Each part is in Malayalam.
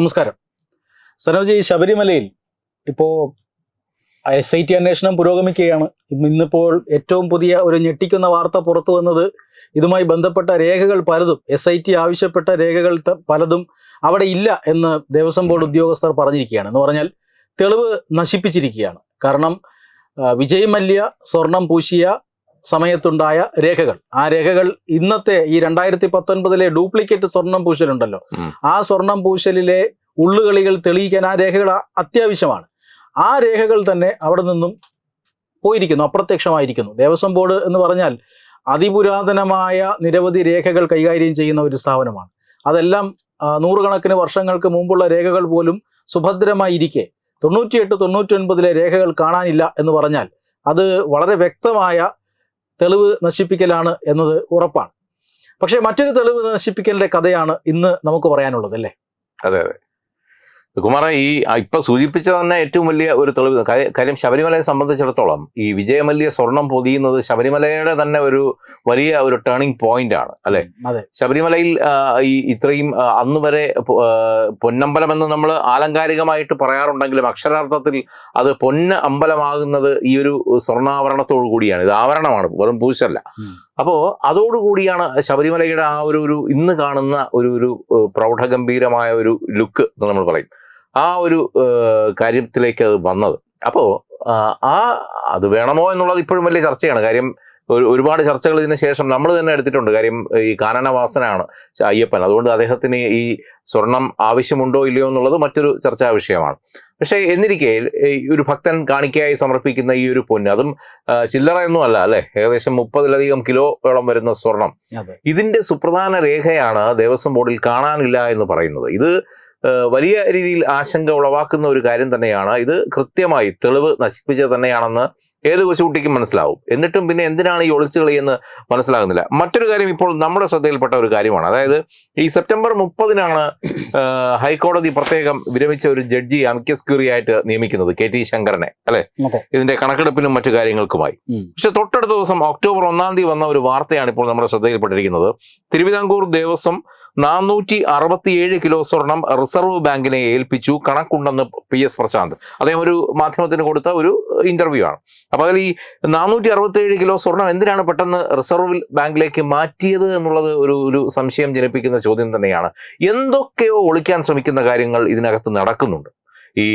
നമസ്കാരം. സനോജ് ഈ ശബരിമലയിൽ ഇപ്പോൾ എസ് ഐ ടി അന്വേഷണം പുരോഗമിക്കുകയാണ്. ഇന്നിപ്പോൾ ഏറ്റവും പുതിയ ഒരു ഞെട്ടിക്കുന്ന വാർത്ത പുറത്തു വന്നത് ഇതുമായി ബന്ധപ്പെട്ട രേഖകൾ പലതും എസ് ഐ ടി ആവശ്യപ്പെട്ട രേഖകൾ പലതും അവിടെ ഇല്ല എന്ന് ദേവസ്വം ബോർഡ് ഉദ്യോഗസ്ഥർ പറഞ്ഞിരിക്കുകയാണ്. എന്ന് പറഞ്ഞാൽ തെളിവ് നശിപ്പിച്ചിരിക്കുകയാണ്. കാരണം വിജയ് മല്യ സ്വർണം പൂശിയ സമയത്തുണ്ടായ രേഖകൾ. ആ രേഖകൾ ഇന്നത്തെ ഈ രണ്ടായിരത്തി പത്തൊൻപതിലെ ഡ്യൂപ്ലിക്കേറ്റ് സ്വർണം പൂശലുണ്ടല്ലോ. ആ സ്വർണം പൂശലിലെ ഉള്ളുകളികൾ തെളിയിക്കാൻ ആ രേഖകൾ അത്യാവശ്യമാണ്. ആ രേഖകൾ തന്നെ അവിടെ നിന്നും പോയിരിക്കുന്നു അപ്രത്യക്ഷമായിരിക്കുന്നു. ദേവസ്വം ബോർഡ് എന്ന് പറഞ്ഞാൽ അതിപുരാതനമായ നിരവധി രേഖകൾ കൈകാര്യം ചെയ്യുന്ന ഒരു സ്ഥാപനമാണ്. അതെല്ലാം നൂറുകണക്കിന് വർഷങ്ങൾക്ക് മുമ്പുള്ള രേഖകൾ പോലും സുഭദ്രമായിരിക്കെ. തൊണ്ണൂറ്റിയെട്ട് തൊണ്ണൂറ്റി ഒൻപതിലെ രേഖകൾ കാണാനില്ല എന്ന് പറഞ്ഞാൽ അത് വളരെ വ്യക്തമായ തെളിവ് നശിപ്പിക്കലാണ് എന്നത് ഉറപ്പാണ്. പക്ഷേ മറ്റൊരു തെളിവ് നശിപ്പിക്കലിന്റെ കഥയാണ് ഇന്ന് നമുക്ക് പറയാനുള്ളത് അല്ലേ? അതെ അതെ. കുമാര ഈ ഇപ്പൊ സൂചിപ്പിച്ച തന്നെ ഏറ്റവും വലിയ ഒരു തെളിവ് കാര്യം- ശബരിമലയെ സംബന്ധിച്ചിടത്തോളം ഈ വിജയമല്യ സ്വർണം പൊതിയുന്നത് ശബരിമലയുടെ തന്നെ ഒരു വലിയ ഒരു ടേണിംഗ് പോയിന്റ് ആണ് അല്ലെ? ശബരിമലയിൽ ഈ ഇത്രയും അന്ന് വരെ പൊന്നമ്പലം എന്ന് നമ്മൾ ആലങ്കാരികമായിട്ട് പറയാറുണ്ടെങ്കിലും അക്ഷരാർത്ഥത്തിൽ അത് പൊന്ന അമ്പലമാകുന്നത് ഈ ഒരു സ്വർണാഭരണത്തോടു കൂടിയാണ്. ഇത് ആവരണമാണ് വെറും പൂശല്ല. അപ്പോൾ അപ്പോ അതോടുകൂടിയാണ് ശബരിമലയുടെ ആ ഒരു ഒരു ഇന്ന് കാണുന്ന ഒരു ഒരു പ്രൗഢഗംഭീരമായ ഒരു ലുക്ക് എന്ന് നമ്മൾ പറയും. ആ ഒരു കാര്യത്തിലേക്ക് അത് വന്നത്. അപ്പോൾ ആ, അത് വേണമോ എന്നുള്ളത് ഇപ്പോഴും വലിയ ചർച്ചയാണ്. കാര്യം ഒരു ഒരുപാട് ചർച്ചകൾ ഇതിന് ശേഷം നമ്മൾ തന്നെ എടുത്തിട്ടുണ്ട്. കാര്യം ഈ കാനനവാസനാണ് അയ്യപ്പൻ. അതുകൊണ്ട് അദ്ദേഹത്തിന് ഈ സ്വർണം ആവശ്യമുണ്ടോ ഇല്ലയോ എന്നുള്ളത് മറ്റൊരു ചർച്ചാ വിഷയമാണ്. പക്ഷേ എന്നിരിക്കെ ഈ ഒരു ഭക്തൻ കാണിക്കയായി സമർപ്പിക്കുന്ന ഈ ഒരു പൊന്ന് അതും ചില്ലറ ചില്ലറയൊന്നും അല്ല അല്ലെ? ഏകദേശം മുപ്പതിലധികം കിലോയോളം വരുന്ന സ്വർണം. ഇതിന്റെ സുപ്രധാന രേഖയാണ് ദേവസ്വം ബോർഡിൽ കാണാനില്ല എന്ന് പറയുന്നത്. ഇത് വലിയ രീതിയിൽ ആശങ്ക ഉളവാക്കുന്ന ഒരു കാര്യം തന്നെയാണ്. ഇത് കൃത്യമായി തെളിവ് നശിപ്പിച്ചത് തന്നെയാണെന്ന് ഏത് കൊച്ചുകുട്ടിക്കും മനസ്സിലാവും. എന്നിട്ടും പിന്നെ എന്തിനാണ് ഈ ഒളിച്ചുകളി എന്ന് മനസ്സിലാകുന്നില്ല. മറ്റൊരു കാര്യം ഇപ്പോൾ നമ്മുടെ ശ്രദ്ധയിൽപ്പെട്ട ഒരു കാര്യമാണ്. അതായത് ഈ സെപ്റ്റംബർ മുപ്പതിനാണ് ഹൈക്കോടതി പ്രത്യേകം വിരമിച്ച ഒരു ജഡ്ജി അമിക്കസ് ക്യൂറി ആയിട്ട് നിയമിക്കുന്നത് കെ ടി ശങ്കരനെ അല്ലെ? ഇതിന്റെ കണക്കെടുപ്പിനും മറ്റു കാര്യങ്ങൾക്കുമായി. പക്ഷെ തൊട്ടടുത്ത ദിവസം ഒക്ടോബർ ഒന്നാം തീയതി വന്ന ഒരു വാർത്തയാണ് ഇപ്പോൾ നമ്മുടെ ശ്രദ്ധയിൽപ്പെട്ടിരിക്കുന്നത്. തിരുവിതാംകൂർ ദേവസ്വം നാനൂറ്റി അറുപത്തിയേഴ് കിലോ സ്വർണം റിസർവ് ബാങ്കിനെ ഏൽപ്പിച്ചു കണക്കുണ്ടെന്ന് പി എസ് പ്രശാന്ത്. അദ്ദേഹം ഒരു മാധ്യമത്തിന് കൊടുത്ത ഒരു ഇന്റർവ്യൂ ആണ്. അപ്പൊ അതിൽ ഈ നാനൂറ്റി അറുപത്തിയേഴ് കിലോ സ്വർണം എന്തിനാണ് പെട്ടെന്ന് റിസർവ് ബാങ്കിലേക്ക് മാറ്റിയത് എന്നുള്ളത് ഒരു ഒരു സംശയം ജനിപ്പിക്കുന്ന ചോദ്യം തന്നെയാണ്. എന്തൊക്കെയോ ഒളിക്കാൻ ശ്രമിക്കുന്ന കാര്യങ്ങൾ ഇതിനകത്ത് നടക്കുന്നുണ്ട്. ഈ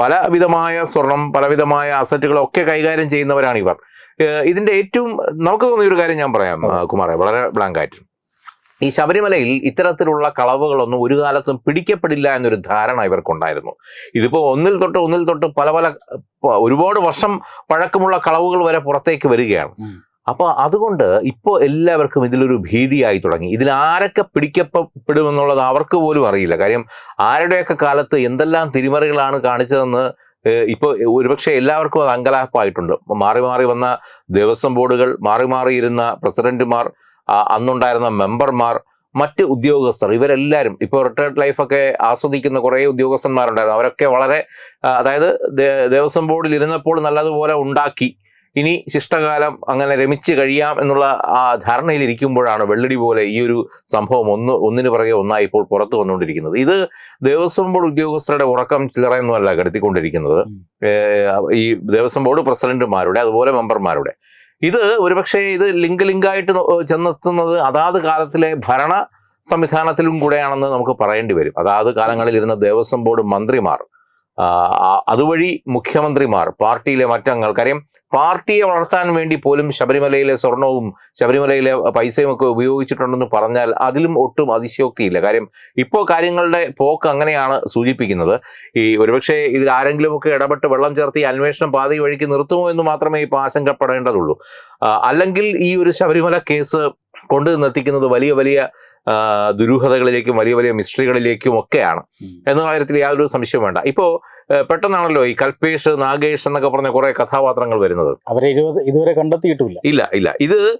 പലവിധമായ സ്വർണം പലവിധമായ അസറ്റുകളൊക്കെ കൈകാര്യം ചെയ്യുന്നവരാണ് ഇവർ. ഇതിന്റെ ഏറ്റവും നമുക്ക് തോന്നിയ ഒരു കാര്യം ഞാൻ പറയാം കുമാറെ. വളരെ ബ്ലാങ്ക് ആയിട്ട്. ഈ ശബരിമലയിൽ ഇത്തരത്തിലുള്ള കളവുകളൊന്നും ഒരു കാലത്തും പിടിക്കപ്പെടില്ല എന്നൊരു ധാരണ ഇവർക്കുണ്ടായിരുന്നു. ഇതിപ്പോ ഒന്നിൽ തൊട്ട് ഒന്നിൽ തൊട്ട് പല പല ഒരുപാട് വർഷം പഴക്കമുള്ള കളവുകൾ വരെ പുറത്തേക്ക് വരികയാണ്. അപ്പോൾ അപ്പൊ അതുകൊണ്ട് ഇപ്പോൾ എല്ലാവർക്കും ഇതിലൊരു ഭീതിയായി തുടങ്ങി. ഇതിൽ ആരൊക്കെ പിടിക്കപ്പെടുമെന്നുള്ളത് അവർക്ക് പോലും അറിയില്ല. കാര്യം ആരുടെയൊക്കെ കാലത്ത് എന്തെല്ലാം തിരിമറികളാണ് കാണിച്ചതെന്ന് ഇപ്പോൾ ഇപ്പൊ ഒരുപക്ഷെ എല്ലാവർക്കും അത് അങ്കലാപ്പായിട്ടുണ്ട്. മാറി മാറി വന്ന ദേവസ്വം ബോർഡുകൾ മാറി മാറിയിരുന്ന പ്രസിഡന്റുമാർ അന്നുണ്ടായിരുന്ന മെമ്പർമാർ മറ്റ് ഉദ്യോഗസ്ഥർ ഇവരെല്ലാവരും ഇപ്പോൾ റിട്ടയർഡ് ലൈഫൊക്കെ ആസ്വദിക്കുന്ന കുറേ ഉദ്യോഗസ്ഥന്മാരുണ്ടായിരുന്നു. അവരൊക്കെ വളരെ അതായത് ദേവസ്വം ബോർഡിൽ ഇരുന്നപ്പോൾ നല്ലതുപോലെ ഉണ്ടാക്കി. ഇനി ശിഷ്ടകാലം അങ്ങനെ രമിച്ച് കഴിയാം എന്നുള്ള ആ ധാരണയിൽ ഇരിക്കുമ്പോഴാണ് വെള്ളടി പോലെ ഈ ഒരു സംഭവം ഒന്ന് ഒന്നിനു പുറകെ ഒന്നായി ഇപ്പോൾ പുറത്തു വന്നുകൊണ്ടിരിക്കുന്നത്. ഇത് ദേവസ്വം ബോർഡ് ഉദ്യോഗസ്ഥരുടെ ഉറക്കം ചില്ലറയൊന്നുമല്ല കെടുത്തിക്കൊണ്ടിരിക്കുന്നത്. ഈ ദേവസ്വം ബോർഡ് പ്രസിഡന്റുമാരുടെ അതുപോലെ മെമ്പർമാരുടെ ഇത് ഒരുപക്ഷെ ഇത് ലിങ്ക് ലിങ്കായിട്ട് ചെന്നെത്തുന്നത് അതാത് കാലത്തിലെ ഭരണ സംവിധാനത്തിലും കൂടെയാണെന്ന് നമുക്ക് പറയേണ്ടി വരും. അതാത് കാലങ്ങളിൽ ഇരുന്ന ദേവസ്വം ബോർഡ് മന്ത്രിമാർ അതുവഴി മുഖ്യമന്ത്രിമാർ പാർട്ടിയിലെ മറ്റംഗങ്ങൾ കാര്യം പാർട്ടിയെ വളർത്താൻ വേണ്ടി പോലും ശബരിമലയിലെ സ്വർണവും ശബരിമലയിലെ പൈസയും ഒക്കെ ഉപയോഗിച്ചിട്ടുണ്ടെന്ന് പറഞ്ഞാൽ അതിലും ഒട്ടും അതിശയോക്തിയില്ല. കാര്യം ഇപ്പോൾ കാര്യങ്ങളുടെ പോക്ക് അങ്ങനെയാണ് സൂചിപ്പിക്കുന്നത്. ഈ ഒരുപക്ഷെ ഇതിൽ ആരെങ്കിലുമൊക്കെ ഇടപെട്ട് വെള്ളം ചേർത്ത് അന്വേഷണം പാതി വഴിക്ക് നിർത്തുമോ എന്ന് മാത്രമേ ഇപ്പോൾ ആശങ്കപ്പെടേണ്ടതുള്ളൂ. അല്ലെങ്കിൽ ഈ ഒരു ശബരിമല കേസ് കൊണ്ടു എത്തിക്കുന്നത് വലിയ വലിയ ദുരൂഹതകളിലേക്കും വലിയ വലിയ മിസ്റ്ററികളിലേക്കും ഒക്കെയാണ്. എന്ന കാര്യത്തിൽ യാതൊരു സംശയം വേണ്ട. ഇപ്പോ ഏ, പെട്ടെന്നാണല്ലോ ഈ കൽപേഷ് നാഗേഷ് എന്നൊക്കെ പറഞ്ഞ കുറെ കഥാപാത്രങ്ങൾ വരുന്നത്. അവരെ ഇതുവരെ കണ്ടെത്തിയിട്ടില്ല. ഇല്ല ഇല്ല. ഇത്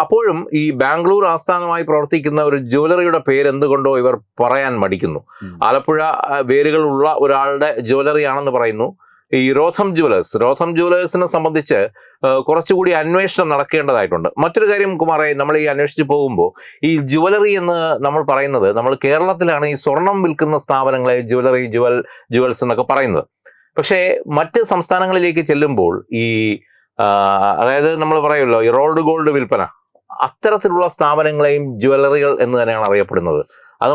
അപ്പോഴും ഈ ബാംഗ്ലൂർ ആസ്ഥാനമായി പ്രവർത്തിക്കുന്ന ഒരു ജ്വല്ലറിയുടെ പേര് എന്തുകൊണ്ടോ ഇവർ പറയാൻ മടിക്കുന്നു. ആലപ്പുഴ വേരുകളുള്ള ഒരാളുടെ ജ്വല്ലറി ആണെന്ന് പറയുന്നു. ഈ റോഥം ജുവലേഴ്സ് റോഥം ജുവലേഴ്സിനെ സംബന്ധിച്ച് കുറച്ചുകൂടി അന്വേഷണം നടക്കേണ്ടതായിട്ടുണ്ട്. മറ്റൊരു കാര്യം കുമാറെ നമ്മൾ ഈ അന്വേഷിച്ച് പോകുമ്പോൾ ഈ ജുവലറി എന്ന് നമ്മൾ പറയുന്നത് നമ്മൾ കേരളത്തിലാണ് ഈ സ്വർണം വിൽക്കുന്ന സ്ഥാപനങ്ങളെ ജുവലറി ജുവൽ ജുവൽസ് എന്നൊക്കെ പറയുന്നത്. പക്ഷേ മറ്റ് സംസ്ഥാനങ്ങളിലേക്ക് ചെല്ലുമ്പോൾ ഈ അതായത് നമ്മൾ പറയുമല്ലോ ഈ റോൾഡ് ഗോൾഡ് വിൽപ്പന അത്തരത്തിലുള്ള സ്ഥാപനങ്ങളെയും ജുവലറികൾ എന്ന് തന്നെയാണ് അറിയപ്പെടുന്നത്. അത്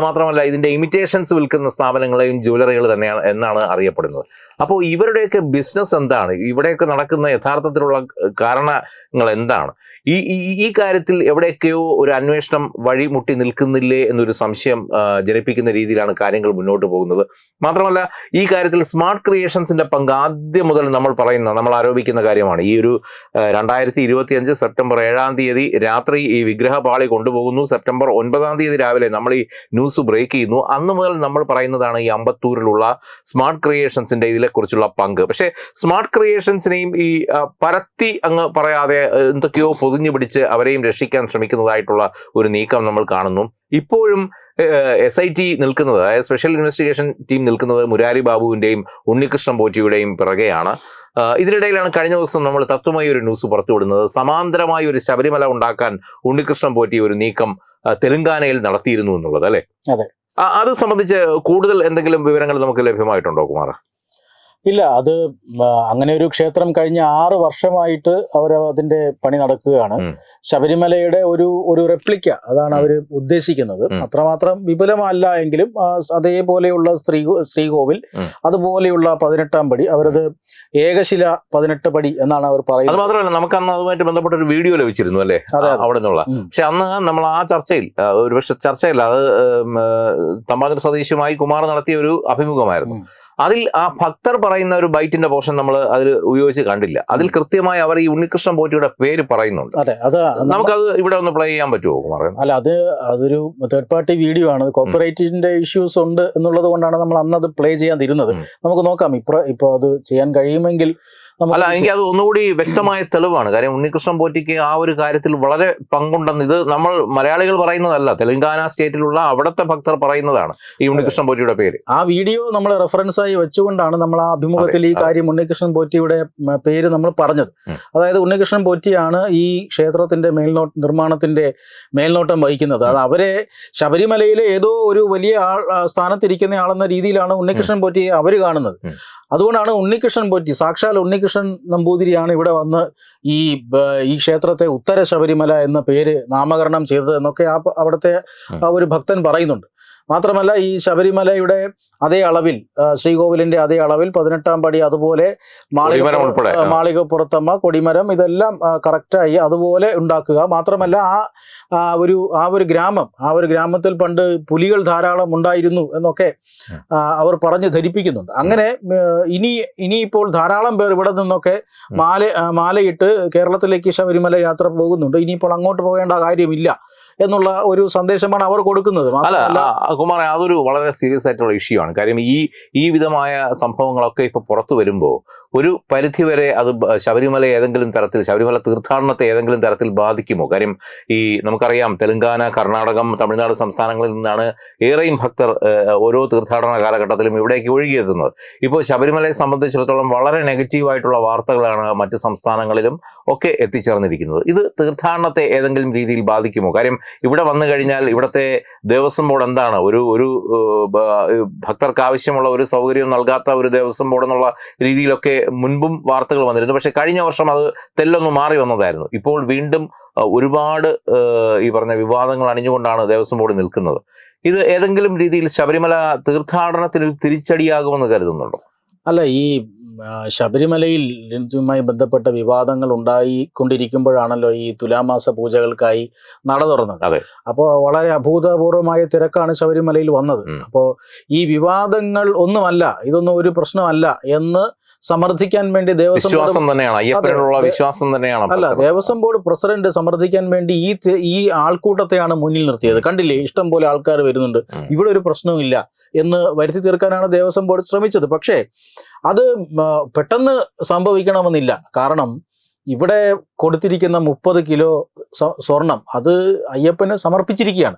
ഇതിന്റെ ഇമിറ്റേഷൻസ് വിൽക്കുന്ന സ്ഥാപനങ്ങളെയും ജ്വല്ലറികൾ തന്നെയാണ് എന്നാണ് അറിയപ്പെടുന്നത്. അപ്പോൾ ഇവരുടെയൊക്കെ ബിസിനസ് എന്താണ്? ഇവിടെയൊക്കെ നടക്കുന്ന യഥാർത്ഥത്തിലുള്ള കാരണങ്ങൾ എന്താണ്? ഈ ഈ- കാര്യത്തിൽ എവിടെയൊക്കെയോ ഒരു അന്വേഷണം വഴിമുട്ടി നിൽക്കുന്നില്ലേ എന്നൊരു സംശയം ജനിപ്പിക്കുന്ന രീതിയിലാണ് കാര്യങ്ങൾ മുന്നോട്ട് പോകുന്നത്. മാത്രമല്ല ഈ കാര്യത്തിൽ സ്മാർട്ട് ക്രിയേഷൻസിന്റെ പങ്ക് ആദ്യം മുതൽ നമ്മൾ പറയുന്ന നമ്മൾ ആരോപിക്കുന്ന കാര്യമാണ്. ഈ ഒരു രണ്ടായിരത്തി ഇരുപത്തി അഞ്ച് സെപ്റ്റംബർ ഏഴാം തീയതി രാത്രി ഈ വിഗ്രഹപാളി കൊണ്ടുപോകുന്നു. സെപ്റ്റംബർ ഒൻപതാം തീയതി രാവിലെ നമ്മൾ ഈ ന്യൂസ് ബ്രേക്ക് ചെയ്യുന്നു. അന്ന് മുതൽ നമ്മൾ പറയുന്നതാണ് ഈ അമ്പത്തൂരിലുള്ള സ്മാർട്ട് ക്രിയേഷൻസിന്റെ ഇതിനെക്കുറിച്ചുള്ള പങ്ക്. പക്ഷേ സ്മാർട്ട് ക്രിയേഷൻസിനെയും ഈ പരത്തി അങ്ങ് പറയാതെ എന്തൊക്കെയോ എന്തൊക്കെയോ പൊതിഞ്ഞു പിടിച്ച് അവരെയും രക്ഷിക്കാൻ ശ്രമിക്കുന്നതായിട്ടുള്ള ഒരു നീക്കം നമ്മൾ കാണുന്നു. ഇപ്പോഴും എസ് ഐ ടി നിൽക്കുന്നത് അതായത് സ്പെഷ്യൽ ഇൻവെസ്റ്റിഗേഷൻ ടീം നിൽക്കുന്നത് മുരാരി ബാബുവിന്റെയും ഉണ്ണികൃഷ്ണൻ പോറ്റിയുടെയും പിറകെയാണ്. ഇതിനിടയിലാണ് കഴിഞ്ഞ ദിവസം നമ്മൾ തത്വമായി ഒരു ന്യൂസ് പുറത്തുവിടുന്നത്. സമാന്തരമായി ഒരു ശബരിമല ഉണ്ടാക്കാൻ ഉണ്ണികൃഷ്ണൻ പോറ്റി ഒരു നീക്കം തെലങ്കാനയിൽ നടത്തിയിരുന്നു എന്നുള്ളത് അല്ലേ? അതെ. അത് സംബന്ധിച്ച് കൂടുതൽ എന്തെങ്കിലും വിവരങ്ങൾ നമുക്ക് ലഭ്യമായിട്ടുണ്ടോ കുമാർ ഇല്ല അത് അങ്ങനെ ഒരു ക്ഷേത്രം കഴിഞ്ഞ ആറ് വർഷമായിട്ട് അവർ അതിന്റെ പണി നടക്കുകയാണ്. ശബരിമലയുടെ ഒരു ഒരു റെപ്ലിക്ക അതാണ്. അവർ ഉദ്ദേശിക്കുന്നത്. അത്രമാത്രം വിപുലമല്ല എങ്കിലും അതേപോലെയുള്ള സ്ത്രീ ശ്രീകോവിൽ അതുപോലെയുള്ള പതിനെട്ടാം പടി അവരത് ഏകശില പതിനെട്ട് പടി എന്നാണ് അവർ അത് പറയുന്നത് മാത്രമല്ല നമുക്ക് അന്ന് അതുമായിട്ട് ബന്ധപ്പെട്ട ഒരു വീഡിയോ ലഭിച്ചിരുന്നു അല്ലേ. അവിടെ നിന്നുള്ള. പക്ഷെ അന്ന് നമ്മൾ ആ ചർച്ചയിൽ ഒരുപക്ഷെ ചർച്ചയില്ല അത് തമ്പാനൂർ സ്വദേശിയുമായി കുമാർ നടത്തിയ ഒരു അഭിമുഖമായിരുന്നു. അതിൽ ആ ഭക്തർ പറയുന്ന ഒരു ബൈറ്റിന്റെ പോർഷൻ നമ്മൾ അതിൽ ഉപയോഗിച്ച് കണ്ടില്ല. അതിൽ കൃത്യമായി അവർ ഈ ഉണ്ണികൃഷ്ണൻ പോറ്റിയുടെ പേര് പറയുന്നുണ്ട്. അതെ അത് നമുക്കത് ഇവിടെ ഒന്ന് പ്ലേ ചെയ്യാൻ പറ്റുമോ കുമാർ അല്ല അത് അതൊരു തേർഡ് പാർട്ടി വീഡിയോ ആണ്. കോപ്പറേറ്റിന്റെ ഇഷ്യൂസ് ഉണ്ട് എന്നുള്ളത് കൊണ്ടാണ് നമ്മൾ അന്ന് അത് പ്ലേ ചെയ്യാൻ തരുന്നത് നമുക്ക് നോക്കാം ഇപ്പൊ ഇപ്പൊ അത് ചെയ്യാൻ കഴിയുമെങ്കിൽ അല്ല എനിക്ക് അത് ഒന്നുകൂടി വ്യക്തമായ തെളിവാണ്. കാര്യം ഉണ്ണികൃഷ്ണൻ പോറ്റിക്ക് ആ ഒരു കാര്യത്തിൽ വളരെ പങ്കുണ്ടെന്ന് ഇത് നമ്മൾ മലയാളികൾ പറയുന്നതല്ല. തെലങ്കാന സ്റ്റേറ്റിലുള്ള അവിടുത്തെ ഭക്തർ പറയുന്നതാണ് ഈ ഉണ്ണികൃഷ്ണൻ പോറ്റിയുടെ പേര്. ആ വീഡിയോ നമ്മൾ റെഫറൻസ് ആയി വെച്ചുകൊണ്ടാണ് നമ്മൾ ആ അഭിമുഖത്തിൽ ഈ. കാര്യം ഉണ്ണികൃഷ്ണൻ പോറ്റിയുടെ പേര് നമ്മൾ പറഞ്ഞത്. അതായത് ഉണ്ണികൃഷ്ണൻ പോറ്റിയാണ് ഈ ക്ഷേത്രത്തിന്റെ മേൽനോട്ട നിർമ്മാണത്തിന്റെ മേൽനോട്ടം വഹിക്കുന്നത്. അത് അവരെ ശബരിമലയിലെ ഏതോ ഒരു വലിയ ആൾ സ്ഥാനത്തിരിക്കുന്ന ആളെന്ന രീതിയിലാണ് ഉണ്ണികൃഷ്ണൻ പോറ്റിയെ അവർ കാണുന്നത്. അതുകൊണ്ടാണ് ഉണ്ണികൃഷ്ണൻ പോറ്റി സാക്ഷാൽ ഉണ്ണികൃഷ്ണൻ നമ്പൂതിരിയാണ് ഇവിടെ വന്ന് ഈ ഈ ക്ഷേത്രത്തെ ഉത്തര ശബരിമല എന്ന പേര് നാമകരണം ചെയ്തത് എന്നൊക്കെ ആ അവിടുത്തെ ആ ഒരു ഭക്തൻ പറയുന്നുണ്ട്. മാത്രമല്ല ഈ ശബരിമലയുടെ അതേ അളവിൽ ശ്രീകോവിലിന്റെ അതേ അളവിൽ പതിനെട്ടാം പടി അതുപോലെ മാളിക പുറത്തമ്മ മാളികപ്പുറത്തമ്മ കൊടിമരം ഇതെല്ലാം കറക്റ്റായി അതുപോലെ ഉണ്ടാക്കുക. മാത്രമല്ല ആ ഒരു ആ ഒരു ഗ്രാമം ആ ഒരു ഗ്രാമത്തിൽ പണ്ട് പുലികൾ ധാരാളം ഉണ്ടായിരുന്നു എന്നൊക്കെ അവർ പറഞ്ഞു ധരിപ്പിക്കുന്നുണ്ട്. അങ്ങനെ ഇനി ഇനിയിപ്പോൾ ധാരാളം പേർ ഇവിടെ നിന്നൊക്കെ. മാല മാലയിട്ട് കേരളത്തിലേക്ക് ശബരിമല യാത്ര പോകുന്നുണ്ട്. ഇനിയിപ്പോൾ അങ്ങോട്ട് പോകേണ്ട കാര്യമില്ല. എന്നുള്ള ഒരു സന്ദേശമാണ് അവർ കൊടുക്കുന്നത്. അല്ല കുമാർ അതൊരു വളരെ സീരിയസ് ആയിട്ടുള്ള ഇഷ്യൂ ആണ്. കാര്യം ഈ ഈ വിധമായ സംഭവങ്ങളൊക്കെ ഇപ്പൊ പുറത്തു വരുമ്പോൾ ഒരു പരിധിവരെ അത് ശബരിമല ഏതെങ്കിലും തരത്തിൽ ശബരിമല തീർത്ഥാടനത്തെ ഏതെങ്കിലും തരത്തിൽ ബാധിക്കുമോ? കാര്യം ഈ നമുക്കറിയാം തെലങ്കാന കർണാടകം തമിഴ്നാട് സംസ്ഥാനങ്ങളിൽ നിന്നാണ് ഏറെയും ഭക്തർ ഓരോ തീർത്ഥാടന കാലഘട്ടത്തിലും ഇവിടേക്ക് ഒഴുകിയെത്തുന്നത്. ഇപ്പോൾ ശബരിമലയെ സംബന്ധിച്ചിടത്തോളം വളരെ നെഗറ്റീവ് ആയിട്ടുള്ള വാർത്തകളാണ് മറ്റ് സംസ്ഥാനങ്ങളിലും ഒക്കെ എത്തിച്ചേർന്നിരിക്കുന്നത്. ഇത് തീർത്ഥാടനത്തെ ഏതെങ്കിലും രീതിയിൽ ബാധിക്കുമോ? കാര്യം ഇവിടെ വന്നു കഴിഞ്ഞാൽ ഇവിടുത്തെ ദേവസ്വം ബോർഡ് എന്താണ്? ഒരു ഒരു ഭക്തർക്ക് ആവശ്യമുള്ള ഒരു സൗകര്യം നൽകാത്ത ഒരു ദേവസ്വം ബോർഡ് എന്നുള്ള രീതിയിലൊക്കെ മുൻപും വാർത്തകൾ വന്നിരുന്നു. പക്ഷെ കഴിഞ്ഞ വർഷം അത് തെല്ലൊന്ന് മാറി വന്നതായിരുന്നു. ഇപ്പോൾ വീണ്ടും ഒരുപാട് ഈ പറഞ്ഞ വിവാദങ്ങൾ അണിഞ്ഞുകൊണ്ടാണ് ദേവസ്വം ബോർഡ് നിൽക്കുന്നത്. ഇത് ഏതെങ്കിലും രീതിയിൽ ശബരിമല തീർത്ഥാടനത്തിന് തിരിച്ചടിയാകുമെന്ന് കരുതുന്നുണ്ടോ? അല്ല ഈ ശബരിമലയിൽ ഇതുമായി ബന്ധപ്പെട്ട വിവാദങ്ങൾ ഉണ്ടായിക്കൊണ്ടിരിക്കുമ്പോഴാണല്ലോ ഈ തുലാമാസ പൂജകൾക്കായി നട തുറന്നത്. അപ്പോൾ വളരെ അഭൂതപൂർവമായ തിരക്കാണ് ശബരിമലയിൽ വന്നത്. അപ്പോൾ ഈ വിവാദങ്ങൾ ഒന്നുമല്ല ഇതൊന്നും ഒരു പ്രശ്നമല്ല എന്ന് സമർത്ഥിക്കാൻ വേണ്ടി ദേവസ്വം വിശ്വാസം തന്നെയാണ്. അയ്യപ്പനുള്ള അതെ. വിശ്വാസം തന്നെയാണ് അല്ല. ദേവസ്വം ബോർഡ് പ്രസിഡന്റ് സമർത്ഥിക്കാൻ വേണ്ടി ഈ ഈ ആൾക്കൂട്ടത്തെയാണ് മുന്നിൽ നിർത്തിയത്. കണ്ടില്ലേ? ഇഷ്ടം പോലെ ആൾക്കാർ വരുന്നുണ്ട്. ഇവിടെ ഒരു പ്രശ്നവുമില്ല എന്ന് വരുത്തി തീർക്കാനാണ് ദേവസ്വം ബോർഡ് ശ്രമിച്ചത്. പക്ഷേ അത് പെട്ടെന്ന് സംഭവിക്കണമെന്നില്ല. കാരണം ഇവിടെ കൊടുത്തിരിക്കുന്ന മുപ്പത് കിലോ സ്വ- സ്വർണം അത് അയ്യപ്പന് സമർപ്പിച്ചിരിക്കുകയാണ്.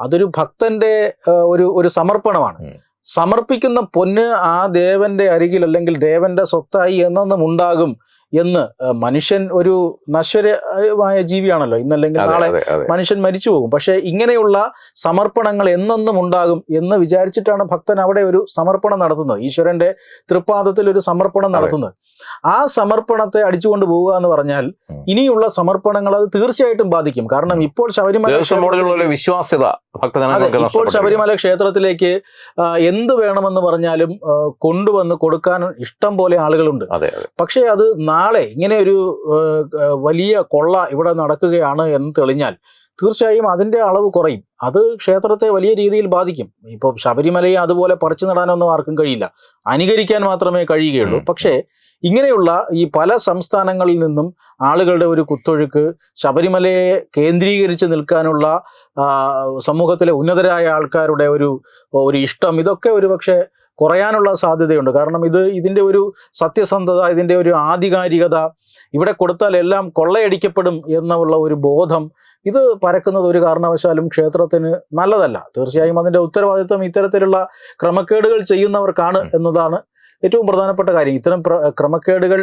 അതൊരു ഭക്തന്റെ ഒരു ഒരു സമർപ്പണമാണ്. സമർപ്പിക്കുന്ന പൊന്ന് ആ ദേവന്റെ അരികിൽ അല്ലെങ്കിൽ ദേവന്റെ സ്വത്തായി എന്നെന്നും ഉണ്ടാകും. എന്ന് മനുഷ്യൻ ഒരു നശ്വരമായ ജീവിയാണല്ലോ. ഇന്നല്ലെങ്കിൽ നാളെ മനുഷ്യൻ മരിച്ചു പോകും. പക്ഷെ ഇങ്ങനെയുള്ള സമർപ്പണങ്ങൾ എന്നെന്നും ഉണ്ടാകും എന്ന് വിചാരിച്ചിട്ടാണ് ഭക്തൻ അവിടെ ഒരു സമർപ്പണം നടത്തുന്നത്. ഈശ്വരന്റെ തൃപ്പാദത്തിൽ ഒരു സമർപ്പണം. നടത്തുന്നത്. ആ സമർപ്പണത്തെ അടിച്ചുകൊണ്ട് പോവുക എന്ന് പറഞ്ഞാൽ ഇനിയുള്ള സമർപ്പണങ്ങൾ അത് തീർച്ചയായിട്ടും ബാധിക്കും. കാരണം ഇപ്പോൾ ശബരിമല വിശ്വാസ്യത ഇപ്പോൾ ശബരിമല ക്ഷേത്രത്തിലേക്ക് എന്ത് വേണമെന്ന് പറഞ്ഞാലും കൊണ്ടുവന്ന് കൊടുക്കാൻ ഇഷ്ടം പോലെ ആളുകളുണ്ട്. പക്ഷേ അത് നാളെ ഇങ്ങനെ ഒരു വലിയ കൊള്ള ഇവിടെ നടക്കുകയാണ് എന്ന് തെളിഞ്ഞാൽ തീർച്ചയായും അതിന്റെ അളവ് കുറയും. അത് ക്ഷേത്രത്തെ വലിയ രീതിയിൽ ബാധിക്കും. ഇപ്പോൾ ശബരിമലയെ അതുപോലെ പറിച്ചു നടാനൊന്നും ആർക്കും കഴിയില്ല. അനുകരിക്കാൻ മാത്രമേ കഴിയുകയുള്ളൂ. പക്ഷേ ഇങ്ങനെയുള്ള ഈ പല സംസ്ഥാനങ്ങളിൽ നിന്നും ആളുകളുടെ ഒരു കുത്തൊഴുക്ക് ശബരിമലയെ കേന്ദ്രീകരിച്ച് നിൽക്കാനുള്ള സമൂഹത്തിലെ ഉന്നതരായ ആൾക്കാരുടെ ഒരു ഒരു ഇഷ്ടം ഇതൊക്കെ ഒരു പക്ഷേ കുറയാനുള്ള സാധ്യതയുണ്ട്. കാരണം ഇത് ഇതിന്റെ ഒരു സത്യസന്ധത ഇതിന്റെ ഒരു ആധികാരികത ഇവിടെ കൊടുത്താൽ എല്ലാം കൊള്ളയടിക്കപ്പെടും എന്നുള്ള ഒരു ബോധം ഇത് പരക്കുന്നത് ഒരു കാരണവശാലും ക്ഷേത്രത്തിന് നല്ലതല്ല. തീർച്ചയായും അതിന്റെ ഉത്തരവാദിത്വം ഇത്തരത്തിലുള്ള ക്രമക്കേടുകൾ ചെയ്യുന്നവർക്കാണ് എന്നതാണ് ഏറ്റവും പ്രധാനപ്പെട്ട കാര്യം. ഇത്തരം ക്രമക്കേടുകൾ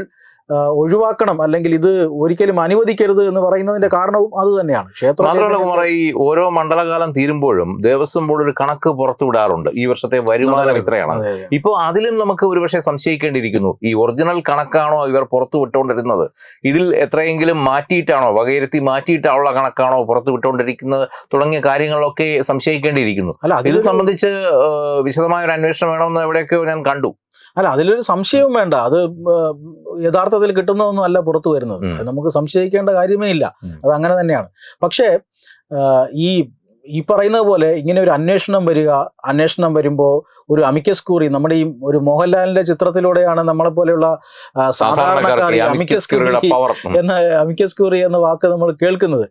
ഒഴിവാക്കണം. അല്ലെങ്കിൽ ഇത് ഒരിക്കലും അനുവദിക്കരുത് എന്ന് പറയുന്നതിന്റെ കാരണവും അത് തന്നെയാണ്. ക്ഷേത്ര മാത്രമല്ല ഈ ഓരോ മണ്ഡലകാലം തീരുമ്പോഴും ദേവസ്വം ബോർഡ് ഒരു കണക്ക് പുറത്തു വിടാറുണ്ട് ഈ വർഷത്തെ വരുമാനം ഇത്രയാണ്. ഇപ്പോൾ അതിലും നമുക്ക് ഒരുപക്ഷെ സംശയിക്കേണ്ടിയിരിക്കുന്നു. ഈ ഒറിജിനൽ കണക്കാണോ ഇവർ പുറത്തു വിട്ടുകൊണ്ടിരുന്നത് ഇതിൽ എത്രയെങ്കിലും മാറ്റിയിട്ടാണോ വകയിരുത്തി മാറ്റിയിട്ടുള്ള കണക്കാണോ പുറത്തു വിട്ടുകൊണ്ടിരിക്കുന്നത് തുടങ്ങിയ കാര്യങ്ങളൊക്കെ സംശയിക്കേണ്ടിയിരിക്കുന്നു. അല്ല ഇത് സംബന്ധിച്ച് വിശദമായ ഒരു അന്വേഷണം വേണമെന്ന് എവിടെയൊക്കെയോ ഞാൻ കണ്ടു. അല്ല അതിലൊരു സംശയവും വേണ്ട. അത് യഥാർത്ഥത്തിൽ കിട്ടുന്നതൊന്നും അല്ല പുറത്തു വരുന്നത്. നമുക്ക് സംശയിക്കേണ്ട കാര്യമേ ഇല്ല. അത് അങ്ങനെ തന്നെയാണ്. പക്ഷേ ഈ ഈ പറയുന്നത് പോലെ ഇങ്ങനെ ഒരു അന്വേഷണം വരിക അന്വേഷണം വരുമ്പോൾ ഒരു അമിക്കസ് കൂറി നമ്മുടെ ഈ ഒരു മോഹൻലാലിന്റെ ചിത്രത്തിലൂടെയാണ് നമ്മളെ പോലെയുള്ള സാധാരണക്കാർ അമിക്കസ് ക്യൂറി എന്ന അമിക്കസ് കൂറി എന്ന വാക്ക് നമ്മൾ കേൾക്കുന്നത്.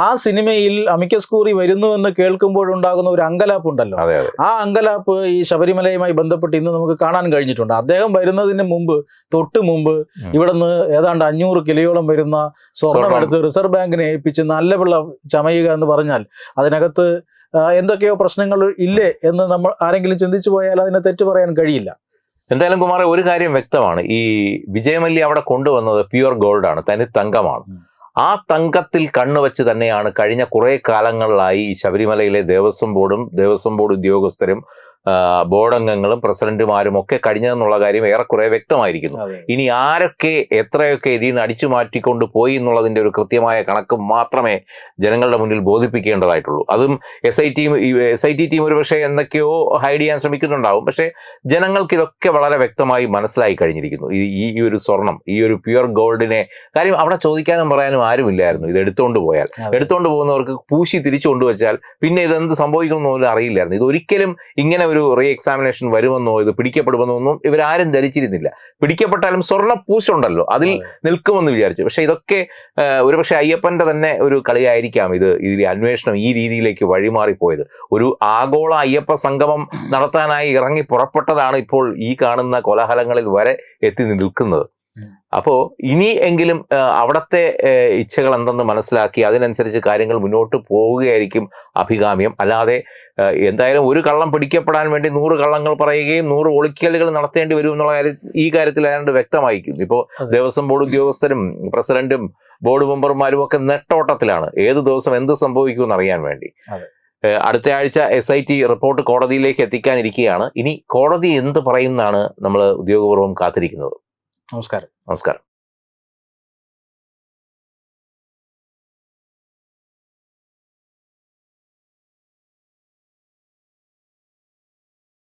ആ സിനിമയിൽ അമിക്കസ് കൂറി വരുന്നുവെന്ന് കേൾക്കുമ്പോഴുണ്ടാകുന്ന ഒരു അങ്കലാപ്പുണ്ടല്ലോ അതെ അതെ. ആ അങ്കലാപ്പ് ഈ ശബരിമലയുമായി ബന്ധപ്പെട്ട് ഇന്ന് നമുക്ക് കാണാൻ കഴിഞ്ഞിട്ടുണ്ട്. അദ്ദേഹം വരുന്നതിന് മുമ്പ് തൊട്ട് മുമ്പ് ഇവിടെ ഇവിടുന്ന് ഏതാണ്ട് അഞ്ഞൂറ് കിലോയോളം വരുന്ന സ്വർണം സ്വർണം. എടുത്ത് റിസർവ് ബാങ്കിനെ ഏൽപ്പിച്ച് നല്ല പിള്ള ചമയുക എന്ന് പറഞ്ഞാൽ അതിനകത്ത് ആ, എന്തൊക്കെയോ പ്രശ്നങ്ങൾ ഇല്ലേ എന്ന് നമ്മൾ ആരെങ്കിലും ചിന്തിച്ചു പോയാൽ അതിനെ തെറ്റ് പറയാൻ കഴിയില്ല. എന്തായാലും കുമാറെ ഒരു കാര്യം വ്യക്തമാണ്. ഈ വിജയമല്യ അവിടെ കൊണ്ടുവന്നത് പ്യുവർ ഗോൾഡ് ആണ് തനി തങ്കമാണ്. ആ തങ്കത്തിൽ കണ്ണുവെച്ച് തന്നെയാണ് കഴിഞ്ഞ കുറേ കാലങ്ങളിലായി ശബരിമലയിലെ ദേവസ്വം ബോർഡും ദേവസ്വം ബോർഡ് ഉദ്യോഗസ്ഥരും ബോർഡ് അംഗങ്ങളും പ്രസിഡന്റുമാരും ഒക്കെ കഴിഞ്ഞതെന്നുള്ള കാര്യം ഏറെക്കുറെ വ്യക്തമായിരിക്കുന്നു. ഇനി ആരൊക്കെ എത്രയൊക്കെ ഇതിൽ നിന്ന് അടിച്ചു മാറ്റിക്കൊണ്ട് പോയി എന്നുള്ളതിന്റെ ഒരു കൃത്യമായ കണക്ക് മാത്രമേ ജനങ്ങളുടെ മുന്നിൽ ബോധിപ്പിക്കേണ്ടതായിട്ടുള്ളൂ. അതും S I team S I T team ഒരു പക്ഷേ എന്തൊക്കെയോ ഹൈഡ് ചെയ്യാൻ ശ്രമിക്കുന്നുണ്ടാവും. പക്ഷേ ജനങ്ങൾക്ക് ഇതൊക്കെ വളരെ വ്യക്തമായി മനസ്സിലായി കഴിഞ്ഞിരിക്കുന്നു. ഈ ഒരു സ്വർണം ഈ ഒരു പ്യുവർ ഗോൾഡിനെ കാര്യം അവിടെ ചോദിക്കാനും പറയാനും ആരുമില്ലായിരുന്നു. ഇത് എടുത്തുകൊണ്ട് പോയാൽ. എടുത്തുകൊണ്ട് പോകുന്നവർക്ക് പൂശി തിരിച്ചു കൊണ്ടുവച്ചാൽ പിന്നെ ഇതെന്ത് സംഭവിക്കുമെന്ന് പോലും അറിയില്ലായിരുന്നു. ഇത് ഒരിക്കലും ഇങ്ങനെ ഒരു റീ എക്സാമിനേഷൻ വരുമെന്നോ ഇത് പിടിക്കപ്പെടുമെന്നോ ഒന്നും ഇവരാരും ധരിച്ചിരുന്നില്ല. പിടിക്കപ്പെട്ടാലും സ്വർണ പൂശുണ്ടല്ലോ അതിൽ നിൽക്കുമെന്ന് വിചാരിച്ചു. പക്ഷെ ഇതൊക്കെ ഒരുപക്ഷെ അയ്യപ്പന്റെ തന്നെ ഒരു കളിയായിരിക്കാം ഇത് ഇതിൽ അന്വേഷണം ഈ രീതിയിലേക്ക് വഴിമാറിപ്പോയത്. ഒരു ആഗോള അയ്യപ്പ സംഗമം നടത്താനായി ഇറങ്ങി പുറപ്പെട്ടതാണ് ഇപ്പോൾ ഈ കാണുന്ന കോലാഹലങ്ങളിൽ വരെ എത്തി നിൽക്കുന്നത്. അപ്പോ ഇനി എങ്കിലും അവിടത്തെ ഇച്ഛകൾ എന്തെന്ന് മനസ്സിലാക്കി അതിനനുസരിച്ച് കാര്യങ്ങൾ മുന്നോട്ട് പോവുകയായിരിക്കും അഭികാമ്യം. അല്ലാതെ എന്തായാലും ഒരു കള്ളം പിടിക്കപ്പെടാൻ വേണ്ടി നൂറ് കള്ളങ്ങൾ പറയുകയും നൂറ് ഒളിക്കലുകൾ നടത്തേണ്ടി വരും എന്നുള്ള കാര്യം ഈ കാര്യത്തിൽ ഏതാണ്ട് വ്യക്തമായിരിക്കും ഇപ്പോൾ. ദേവസ്വം ബോർഡ് ഉദ്യോഗസ്ഥരും പ്രസിഡന്റും ബോർഡ് മെമ്പർമാരും ഒക്കെ നെട്ടോട്ടത്തിലാണ്. ഏത് ദിവസം എന്ത് സംഭവിക്കുമെന്ന് അറിയാൻ വേണ്ടി. അടുത്ത ആഴ്ച എസ് ഐ ടി റിപ്പോർട്ട് കോടതിയിലേക്ക് എത്തിക്കാനിരിക്കുകയാണ്. ഇനി കോടതി എന്ത് പറയുമെന്നാണ് നമ്മൾ ഉദ്യോഗപൂർവം കാത്തിരിക്കുന്നത്. നമസ്കാരം. നമസ്കാരം.